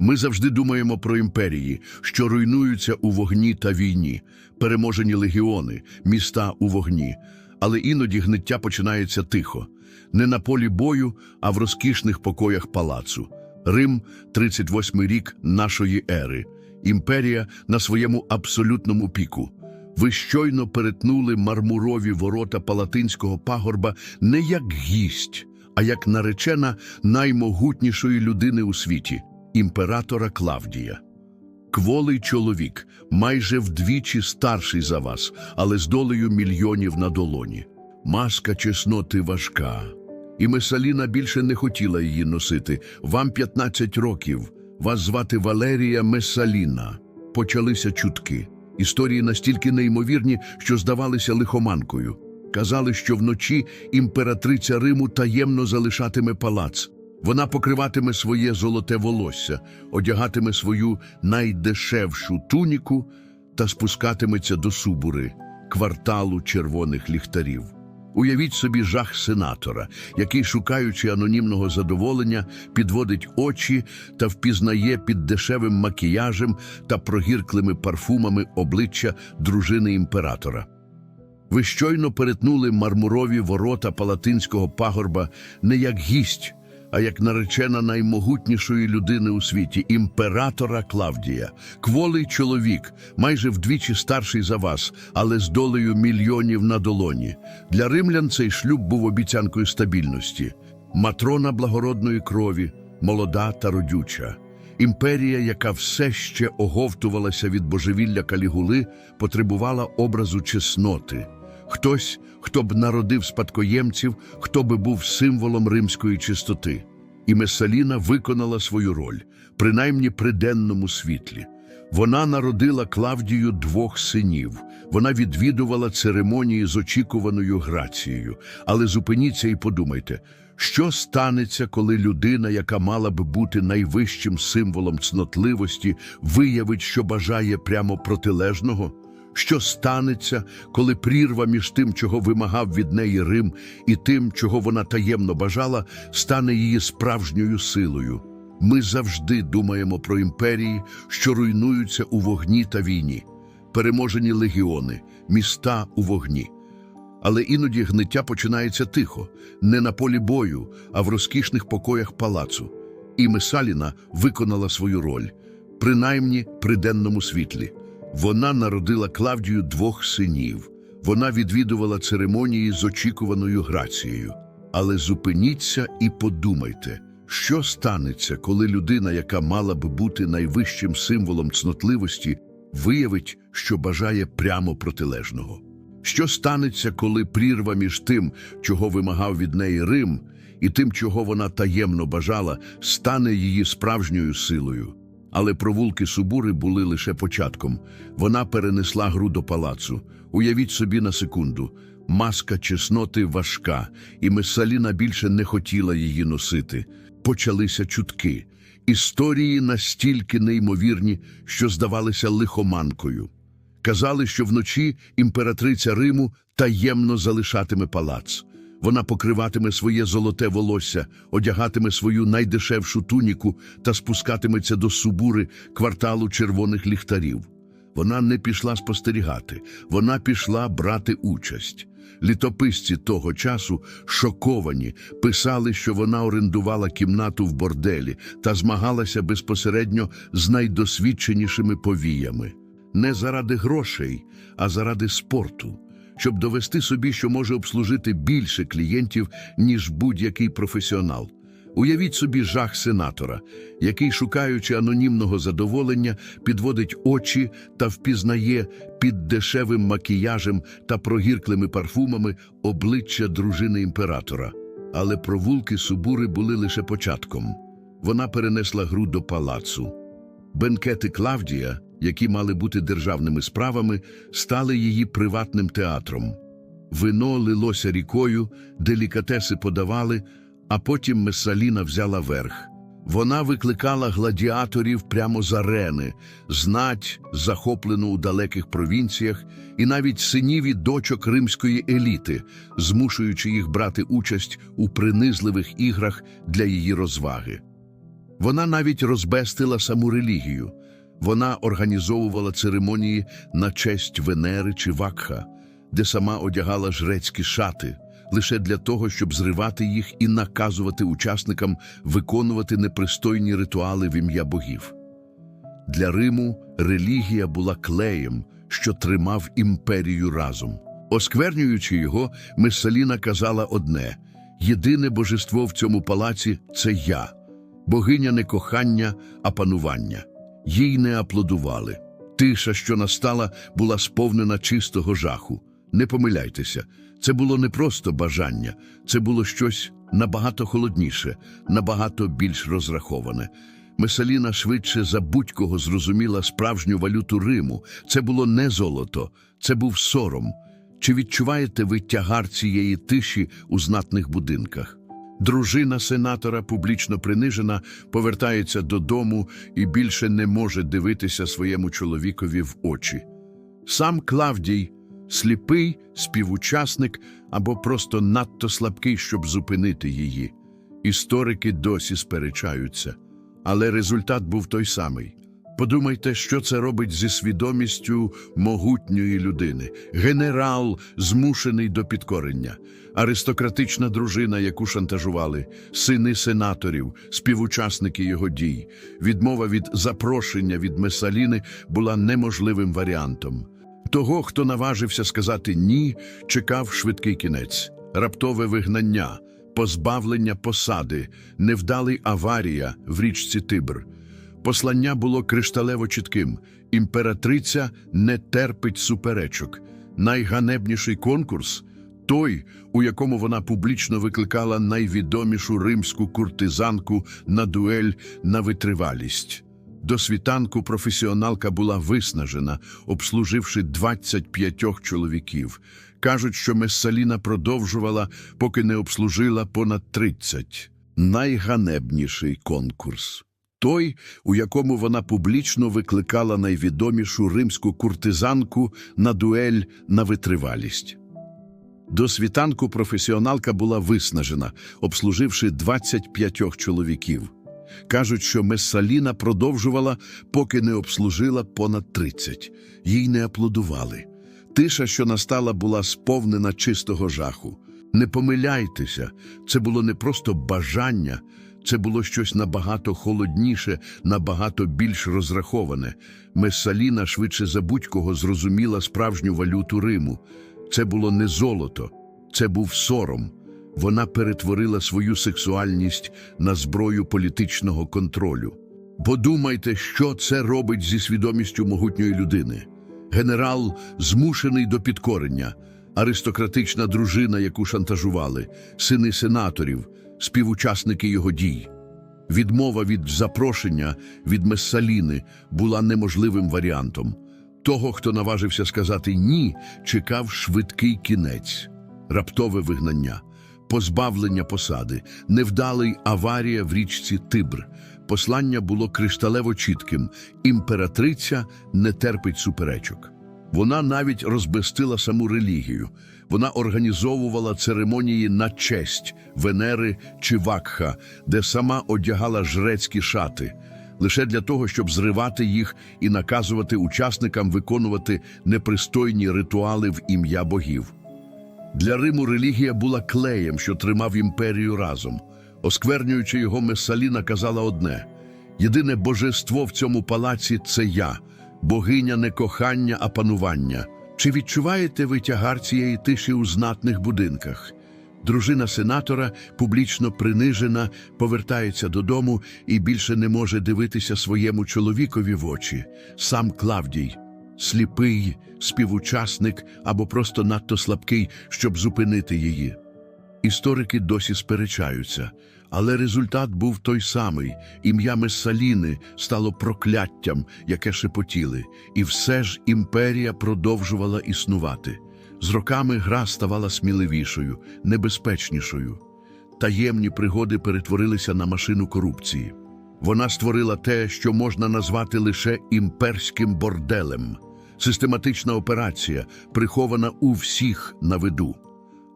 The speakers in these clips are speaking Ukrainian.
Ми завжди думаємо про імперії, що руйнуються у вогні та війні, переможені легіони, міста у вогні. Але іноді гниття починається тихо, не на полі бою, а в розкішних покоях палацу. Рим, 38 рік нашої ери. Імперія на своєму абсолютному піку. Ви щойно перетнули мармурові ворота палатинського пагорба не як гість, а як наречена наймогутнішої людини у світі імператора Клавдія. Кволий чоловік, майже вдвічі старший за вас, але з долею мільйонів на долоні. Маска чесноти важка. І Месаліна більше не хотіла її носити. Вам 15 років. Вас звати Валерія Месаліна. Почалися чутки. Історії настільки неймовірні, що здавалися лихоманкою. Казали, що вночі імператриця Риму таємно залишатиме палац. Вона покриватиме своє золоте волосся, одягатиме свою найдешевшу туніку та спускатиметься до Субури, кварталу червоних ліхтарів. Уявіть собі жах сенатора, який, шукаючи анонімного задоволення, підводить очі та впізнає під дешевим макіяжем та прогірклими парфумами обличчя дружини імператора. Ви щойно перетнули мармурові ворота палатинського пагорба не як гість, а як наречена наймогутнішої людини у світі імператора Клавдія, кволий чоловік, майже вдвічі старший за вас, але з долею мільйонів на долоні. Для римлян цей шлюб був обіцянкою стабільності, матрона благородної крові, молода та родюча. Імперія, яка все ще оговтувалася від божевілля калігули, потребувала образу чесноти. Хтось, хто б народив спадкоємців, хто би був символом римської чистоти. І Месаліна виконала свою роль, принаймні при денному світлі. Вона народила Клавдію двох синів. Вона відвідувала церемонії з очікуваною грацією. Але зупиніться і подумайте, що станеться, коли людина, яка мала б бути найвищим символом цнотливості, виявить, що бажає прямо протилежного? Що станеться, коли прірва між тим, чого вимагав від неї Рим, і тим, чого вона таємно бажала, стане її справжньою силою? Ми завжди думаємо про імперії, що руйнуються у вогні та війні, переможені легіони, міста у вогні. Але іноді гниття починається тихо, не на полі бою, а в розкішних покоях палацу. І Месаліна виконала свою роль, принаймні при денному світлі. Вона народила Клавдію двох синів. Вона відвідувала церемонії з очікуваною грацією. Але зупиніться і подумайте, що станеться, коли людина, яка мала б бути найвищим символом цнотливості, виявить, що бажає прямо протилежного. Що станеться, коли прірва між тим, чого вимагав від неї Рим, і тим, чого вона таємно бажала, стане її справжньою силою? Але провулки Субури були лише початком. Вона перенесла гру до палацу. Уявіть собі на секунду. Маска чесноти важка, і Месаліна більше не хотіла її носити. Почалися чутки. Історії настільки неймовірні, що здавалися лихоманкою. Казали, що вночі імператриця Риму таємно залишатиме палац. Вона покриватиме своє золоте волосся, одягатиме свою найдешевшу туніку та спускатиметься до субури кварталу червоних ліхтарів. Вона не пішла спостерігати, вона пішла брати участь. Літописці того часу, шоковані, писали, що вона орендувала кімнату в борделі та змагалася безпосередньо з найдосвідченішими повіями. Не заради грошей, а заради спорту щоб довести собі, що може обслужити більше клієнтів, ніж будь-який професіонал. Уявіть собі жах сенатора, який, шукаючи анонімного задоволення, підводить очі та впізнає під дешевим макіяжем та прогірклими парфумами обличчя дружини імператора. Але провулки Субури були лише початком. Вона перенесла гру до палацу. Бенкети Клавдія, які мали бути державними справами, стали її приватним театром. Вино лилося рікою, делікатеси подавали, а потім Месаліна взяла верх. Вона викликала гладіаторів прямо з арени, знать, захоплену у далеких провінціях, і навіть синів і дочок римської еліти, змушуючи їх брати участь у принизливих іграх для її розваги. Вона навіть розбестила саму релігію. Вона організовувала церемонії на честь Венери чи Вакха, де сама одягала жрецькі шати, лише для того, щоб зривати їх і наказувати учасникам виконувати непристойні ритуали в ім'я богів. Для Риму релігія була клеєм, що тримав імперію разом. Осквернюючи його, Месаліна казала одне: єдине божество в цьому палаці це я, богиня не кохання, а панування. Їй не аплодували. Тиша, що настала, була сповнена чистого жаху. Не помиляйтеся, це було не просто бажання, це було щось набагато холодніше, набагато більш розраховане. Месаліна швидше за будь-кого зрозуміла справжню валюту Риму. Це було не золото, це був сором. Чи відчуваєте ви тягар цієї тиші у знатних будинках? Дружина сенатора, публічно принижена, повертається додому і більше не може дивитися своєму чоловікові в очі. Сам Клавдій, сліпий, співучасник або просто надто слабкий, щоб зупинити її. Історики досі сперечаються, але результат був той самий. Подумайте, що це робить зі свідомістю могутньої людини. Генерал, змушений до підкорення, аристократична дружина, яку шантажували, сини сенаторів, співучасники його дій. Відмова від запрошення від Месаліни була неможливим варіантом. Того, хто наважився сказати ні, чекав швидкий кінець, раптове вигнання, позбавлення посади, невдалий аварія в річці Тибр. Послання було кришталево чітким. Імператриця не терпить суперечок. Найганебніший конкурс той, у якому вона публічно викликала найвідомішу римську куртизанку на дуель на витривалість. До світанку професіоналка була виснажена, обслуживши 25 чоловіків. Кажуть, що Месаліна продовжувала, поки не обслужила понад 30. Найганебніший конкурс. Той, у якому вона публічно викликала найвідомішу римську куртизанку на дуель на витривалість. До світанку професіоналка була виснажена, обслуживши 25 чоловіків. Кажуть, що Месаліна продовжувала, поки не обслужила понад 30. Їй не аплодували. Тиша, що настала, була сповнена чистого жаху. Не помиляйтеся, це було не просто бажання, це було щось набагато холодніше, набагато більш розраховане. Месаліна швидше за будь-кого зрозуміла справжню валюту Риму. Це було не золото, це був сором. Вона перетворила свою сексуальність на зброю політичного контролю. Подумайте, що це робить зі свідомістю могутньої людини. Генерал змушений до підкорення, аристократична дружина, яку шантажували, сини сенаторів, співучасники його дій. Відмова від запрошення від Месаліни була неможливим варіантом. Того, хто наважився сказати ні, чекав швидкий кінець, раптове вигнання, позбавлення посади, невдалий аварія в річці Тибр. Послання було кришталево чітким. Імператриця не терпить суперечок. Вона навіть розбестила саму релігію. Вона організовувала церемонії на честь Венери чи Вакха, де сама одягала жрецькі шати, лише для того, щоб зривати їх і наказувати учасникам виконувати непристойні ритуали в ім'я богів. Для Риму релігія була клеєм, що тримав імперію разом. Осквернюючи його, Месаліна казала одне: єдине божество в цьому палаці це я, богиня не кохання, а панування. Чи відчуваєте ви тягар цієї тиші у знатних будинках? Дружина сенатора, публічно принижена, повертається додому і більше не може дивитися своєму чоловікові в очі. Сам Клавдій, сліпий, співучасник або просто надто слабкий, щоб зупинити її. Історики досі сперечаються, але результат був той самий. Ім'я Месаліни стало прокляттям, яке шепотіли, і все ж імперія продовжувала існувати. З роками гра ставала сміливішою, небезпечнішою. Таємні пригоди перетворилися на машину корупції. Вона створила те, що можна назвати лише імперським борделем, систематична операція, прихована у всіх на виду.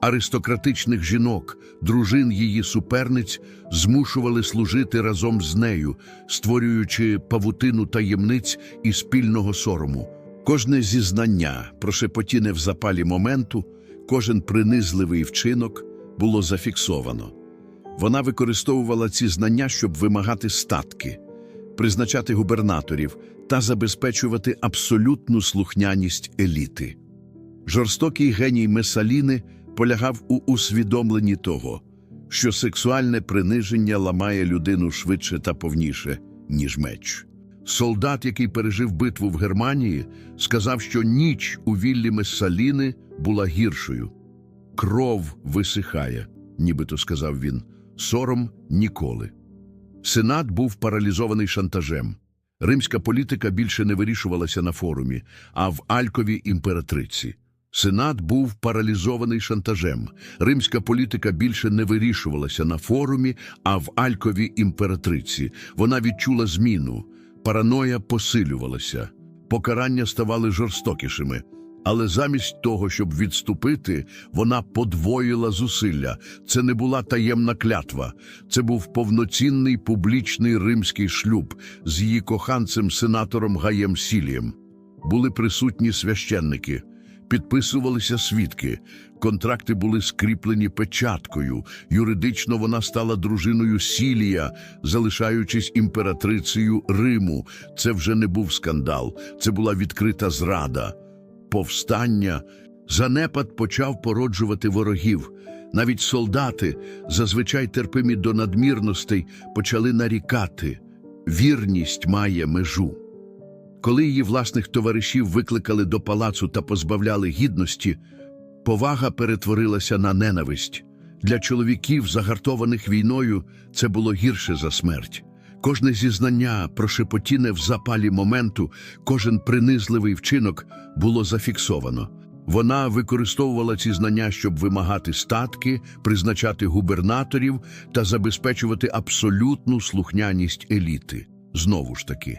Аристократичних жінок, дружин її суперниць змушували служити разом з нею, створюючи павутину таємниць і спільного сорому. Кожне зізнання, прошепотіне в запалі моменту, кожен принизливий вчинок було зафіксовано. Вона використовувала ці знання, щоб вимагати статки, призначати губернаторів та забезпечувати абсолютну слухняність еліти. Жорстокий геній Месаліни полягав у усвідомленні того, що сексуальне приниження ламає людину швидше та повніше, ніж меч. Солдат, який пережив битву в Германії, сказав, що ніч у віллі Месаліни була гіршою. Кров висихає, нібито сказав він, сором ніколи. Сенат був паралізований шантажем. Римська політика більше не вирішувалася на форумі, а в Алькові імператриці. Сенат був паралізований шантажем. Римська політика більше не вирішувалася на форумі, а в Алькові імператриці. Вона відчула зміну. Параноя посилювалася. Покарання ставали жорстокішими. Але замість того, щоб відступити, вона подвоїла зусилля. Це не була таємна клятва, це був повноцінний публічний римський шлюб з її коханцем сенатором Гаєм Сілієм. Були присутні священники, підписувалися свідки, контракти були скріплені печаткою. Юридично вона стала дружиною Сілія, залишаючись імператрицею Риму. Це вже не був скандал, це була відкрита зрада повстання, занепад почав породжувати ворогів. Навіть солдати, зазвичай терпимі до надмірностей, почали нарікати. Вірність має межу. Коли її власних товаришів викликали до палацу та позбавляли гідності, повага перетворилася на ненависть. Для чоловіків, загартованих війною, це було гірше за смерть. Кожне зізнання, прошепотіне в запалі моменту, кожен принизливий вчинок було зафіксовано. Вона використовувала ці знання, щоб вимагати статки, призначати губернаторів та забезпечувати абсолютну слухняність еліти. Знову ж таки,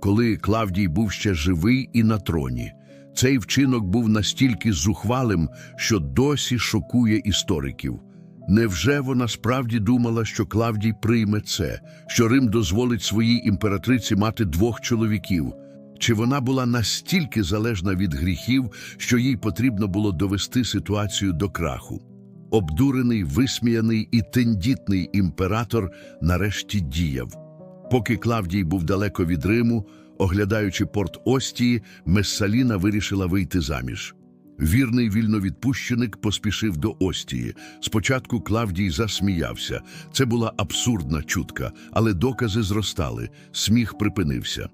коли Клавдій був ще живий і на троні, цей вчинок був настільки зухвалим, що досі шокує істориків. Невже вона справді думала, що Клавдій прийме це, що Рим дозволить своїй імператриці мати двох чоловіків? Чи вона була настільки залежна від гріхів, що їй потрібно було довести ситуацію до краху? Обдурений, висміяний і тендітний імператор нарешті діяв. Поки Клавдій був далеко від Риму, оглядаючи порт Остії, Мессаліна вирішила вийти заміж. Вірний вільновідпущеник поспішив до Остії. Спочатку Клавдій засміявся. Це була абсурдна чутка, але докази зростали, сміх припинився.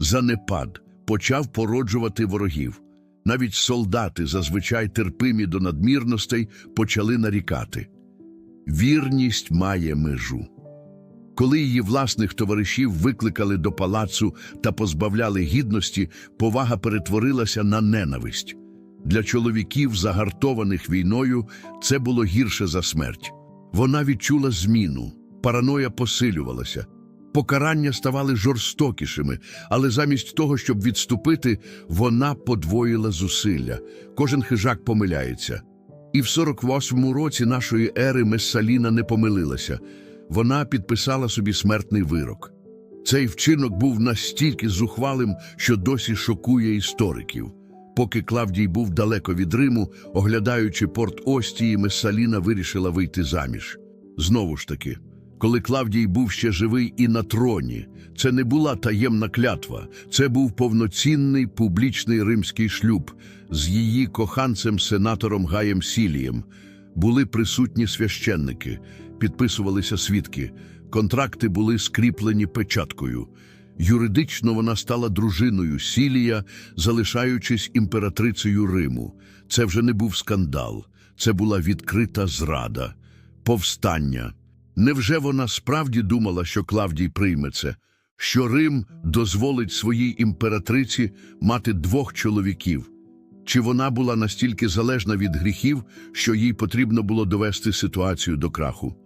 Занепад почав породжувати ворогів. Навіть солдати, зазвичай терпимі до надмірностей, почали нарікати. Вірність має межу. Коли її власних товаришів викликали до палацу та позбавляли гідності, повага перетворилася на ненависть. Для чоловіків, загартованих війною, це було гірше за смерть. Вона відчула зміну, параноя посилювалася. Покарання ставали жорстокішими, але замість того, щоб відступити, вона подвоїла зусилля. Кожен хижак помиляється. І в 48-му році нашої ери Мессаліна не помилилася. Вона підписала собі смертний вирок. Цей вчинок був настільки зухвалим, що досі шокує істориків. Поки Клавдій був далеко від Риму, оглядаючи порт Остії, Месаліна вирішила вийти заміж. Знову ж таки, коли Клавдій був ще живий і на троні, це не була таємна клятва, це був повноцінний публічний римський шлюб з її коханцем сенатором Гаєм Сілієм. Були присутні священники, підписувалися свідки, контракти були скріплені печаткою. Юридично вона стала дружиною Сілія, залишаючись імператрицею Риму. Це вже не був скандал, це була відкрита зрада, повстання. Невже вона справді думала, що Клавдій прийме це, що Рим дозволить своїй імператриці мати двох чоловіків? Чи вона була настільки залежна від гріхів, що їй потрібно було довести ситуацію до краху?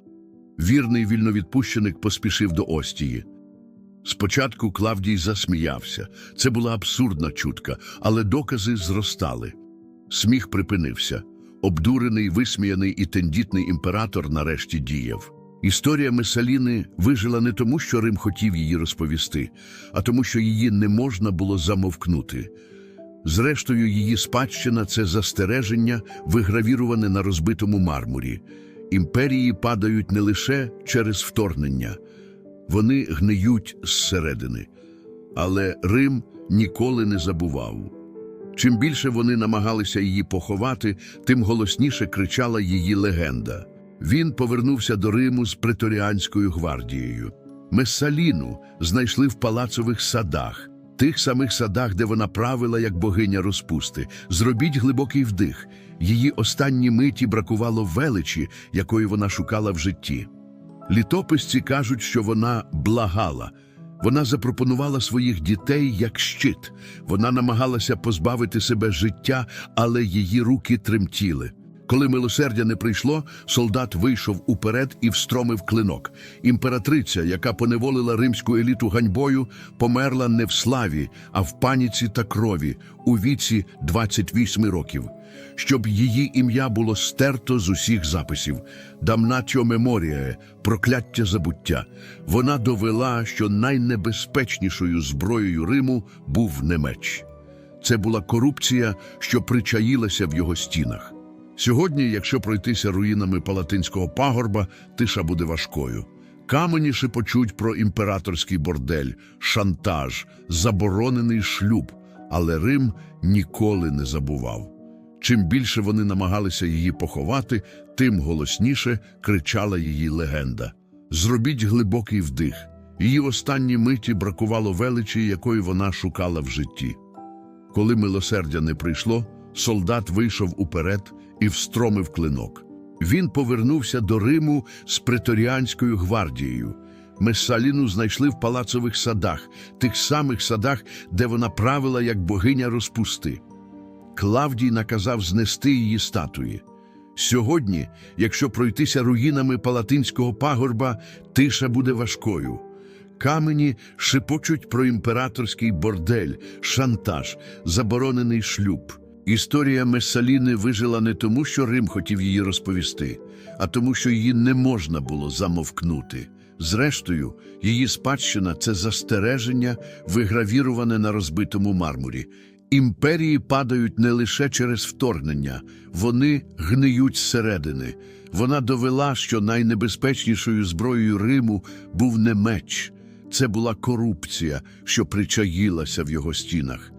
Вірний вільновідпущеник поспішив до Остії. Спочатку Клавдій засміявся. Це була абсурдна чутка, але докази зростали. Сміх припинився. Обдурений, висміяний і тендітний імператор нарешті діяв. Історія Месаліни вижила не тому, що Рим хотів її розповісти, а тому, що її не можна було замовкнути. Зрештою, її спадщина це застереження, вигравіроване на розбитому мармурі. Імперії падають не лише через вторгнення, вони гниють зсередини. Але Рим ніколи не забував. Чим більше вони намагалися її поховати, тим голосніше кричала її легенда. Він повернувся до Риму з преторіанською гвардією. Месаліну знайшли в палацових садах, тих самих садах, де вона правила як богиня розпусти. Зробіть глибокий вдих. Її останні миті бракувало величі, якої вона шукала в житті. Літописці кажуть, що вона благала. Вона запропонувала своїх дітей як щит. Вона намагалася позбавити себе життя, але її руки тремтіли. Коли милосердя не прийшло, солдат вийшов уперед і встромив клинок. Імператриця, яка поневолила римську еліту ганьбою, померла не в славі, а в паніці та крові у віці 28 років. Щоб її ім'я було стерто з усіх записів. Дамнатіо меморіє, прокляття забуття. Вона довела, що найнебезпечнішою зброєю Риму був не меч. Це була корупція, що причаїлася в його стінах. Сьогодні, якщо пройтися руїнами Палатинського пагорба, тиша буде важкою. Камені шепочуть про імператорський бордель, шантаж, заборонений шлюб, але Рим ніколи не забував. Чим більше вони намагалися її поховати, тим голосніше кричала її легенда. Зробіть глибокий вдих. Її останні миті бракувало величі, якої вона шукала в житті. Коли милосердя не прийшло, солдат вийшов уперед і встромив клинок. Він повернувся до Риму з преторіанською гвардією. Месаліну знайшли в палацових садах, тих самих садах, де вона правила як богиня розпусти. Клавдій наказав знести її статуї. Сьогодні, якщо пройтися руїнами Палатинського пагорба, тиша буде важкою. Камені шепочуть про імператорський бордель, шантаж, заборонений шлюб. Історія Месаліни вижила не тому, що Рим хотів її розповісти, а тому, що її не можна було замовкнути. Зрештою, її спадщина це застереження, вигравіроване на розбитому мармурі. Імперії падають не лише через вторгнення, вони гниють зсередини. Вона довела, що найнебезпечнішою зброєю Риму був не меч, це була корупція, що причаїлася в його стінах.